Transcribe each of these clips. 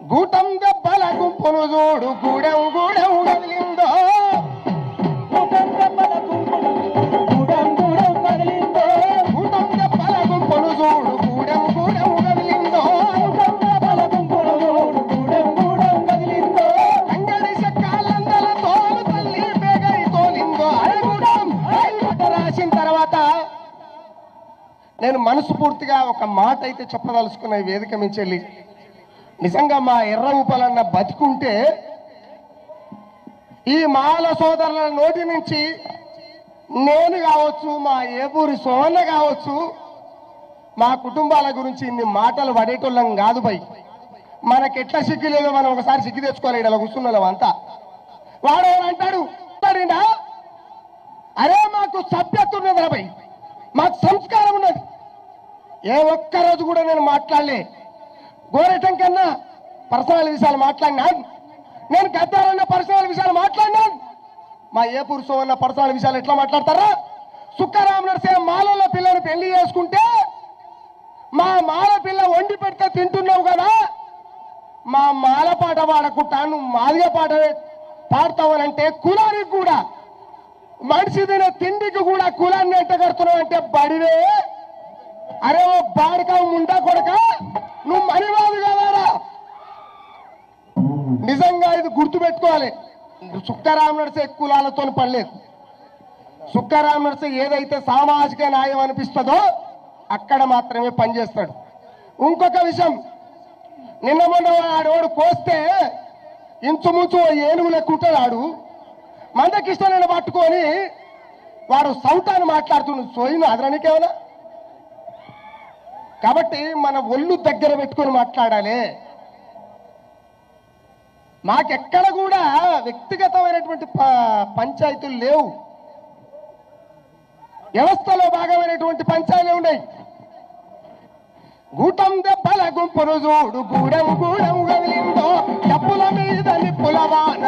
గూటం దెబ్బల గుంపును చూడు గూడెం గూడెం కదిలిందో. గూటం దెబ్బల గుంపును చూడు గూడెం గూడెం కదిలిందో. అంగడి చెక్కాలందల తోలు తల్లి బేగై తోలిందో. అడగూడెం రాసిన తర్వాత నేను మనసు పూర్తిగా ఒక మాట అయితే చెప్పదలుచుకున్న ఈ వేదిక మించెళ్ళి నిజంగా మా ఎర్ర ఉపలన్న బతికుంటే ఈ మాల సోదరుల నోటి నుంచి నేను కావచ్చు మా ఏపూరి సోన కావచ్చు మా కుటుంబాల గురించి ఇన్ని మాటలు పడేటోళ్ళం కాదు బై మనకెట్లా సిగ్గు లేదో మనం ఒకసారి సిగ్గు తెచ్చుకోవాలి ఇలా కూర్చున్నాం అంతా. వాడు అంటాడు? అరే మాకు సభ్యత ఉన్నది రా మాకు సంస్కారం ఉన్నది. ఏ ఒక్క రోజు కూడా నేను మాట్లాడలే. గోరటం కన్నా పర్సనల్ విషయాలు మాట్లాడినా? నేను గద్దారన్న పర్సనల్ విషయాలు మాట్లాడినాను మా ఏ పురుషం అన్న పర్సనల్ విషయాలు ఎట్లా మాట్లాడతారా? సుక్కరామ నరసింహ మాలలో పిల్లని పెళ్ళి చేసుకుంటే మా మాల పిల్ల వండి పెడితే తింటున్నావు కదా? మా మాల పాట పాడకుండా నువ్వు మాదిగ పాట పాడతావనంటే కులానికి కూడా మనిషి తినే తిండికి కూడా కులాన్ని ఎంటగడుతున్నావు అంటే బడివే? అరే ఓ బాడక ముండా కొడక? నువ్వు మనివాదు కదారా నిజంగా ఇది గుర్తు పెట్టుకోవాలి నడిసే కులాలతో పడలేదు. సుక్కారాం నడిసే ఏదైతే సామాజిక న్యాయం అనిపిస్తుందో అక్కడ మాత్రమే పనిచేస్తాడు. ఇంకొక విషయం నిన్న మొన్న ఆడోడు కోస్తే ఇంచుముంచు ఏనుగు లెక్కుంటాడు ఆడు. మందకిష్టనని పట్టుకొని వాడు సౌటాన్ని మాట్లాడుతున్నాడు సోయిన అదననికేమన్నా కాబట్టి మన ఒళ్ళు దగ్గర పెట్టుకొని మాట్లాడాలి. మాకెక్కడ కూడా వ్యక్తిగతమైనటువంటి పంచాయతీలు లేవు. వ్యవస్థలో భాగమైనటువంటి పంచాయతీలు ఉన్నాయి. గూటం దెబ్బల గుంపును చూడు గూడెం గూడెం గదిలిందో డబ్బుల మీద నిప్పుల వాన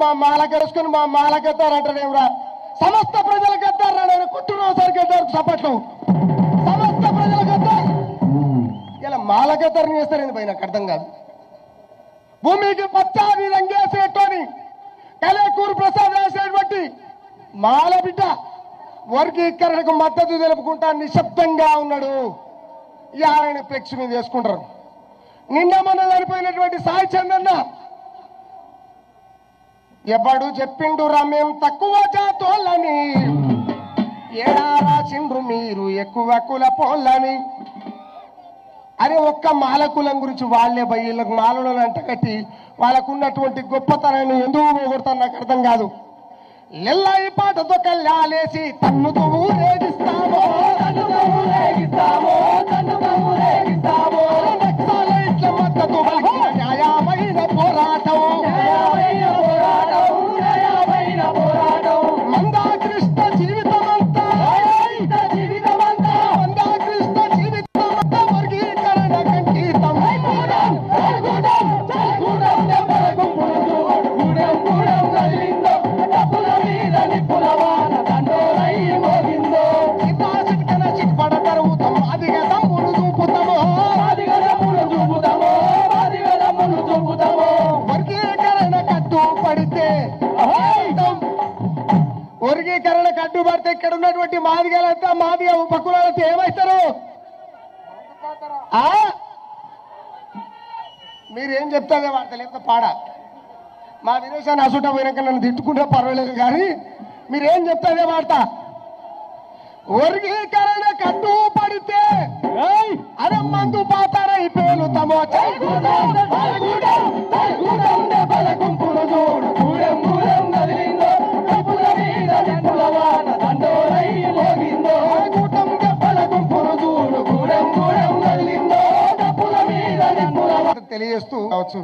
మా మాల గడుచుకుని మా మాల గద్దారంటాడేమ్రా సమస్త ప్రజల గద్దారా నేను కుట్టురోసారి గద్దారు చప్పట్లు. సమస్త ప్రజల గద్దారు ఇలా మాల గద్దారని చేస్తారేంది పోయి నాకు అర్థం కాదు. భూమికి పచ్చాది రంగేసేటోని కలేకూరు ప్రసాద్ వేసేటువంటి మాల బిడ్డ వర్గీకరణకు మద్దతు తెలుపుకుంటా నిశ్శబ్దంగా ఉన్నాడు. ఈ ఆయన ఫ్లెక్స్ మీద వేసుకుంటారు నిన్న మొన్న చనిపోయినటువంటి సాయి ఎవడు చెప్పిండు రమేం తక్కువ జాతోళ్ళని ఏడా రాసిండ్రు మీరు ఎక్కువ కుల పోళ్ళని అరే ఒక్క మాలకులం గురించి వాళ్ళే పోయి వీళ్ళకి మాలలో అంటగట్టి వాళ్ళకున్నటువంటి గొప్పతనాన్ని ఎందుకు పోగొడతారు నాకు అర్థం కాదు. లెల్లాయి పాటతో కళ్ళాలేసి తన్నుతూ ఊరేగిస్తామో వర్గీకరణ కట్టుబడితే ఇక్కడ ఉన్నటువంటి మాదిగలంతా మాదిగ ఉపకులాలతో ఏమవుతారు? మీరేం చెప్తాదే వార్త? లేకపోతే పాడ? మా విదేశాన్ని అసుట పోయినాక నన్ను తిట్టుకుంటే పర్వాలేదు కానీ మీరేం చెప్తాదే వార్త? వర్గీకరణ కట్టు పడితే అరే మందు పాతారై తెలియజేస్తూ కావచ్చు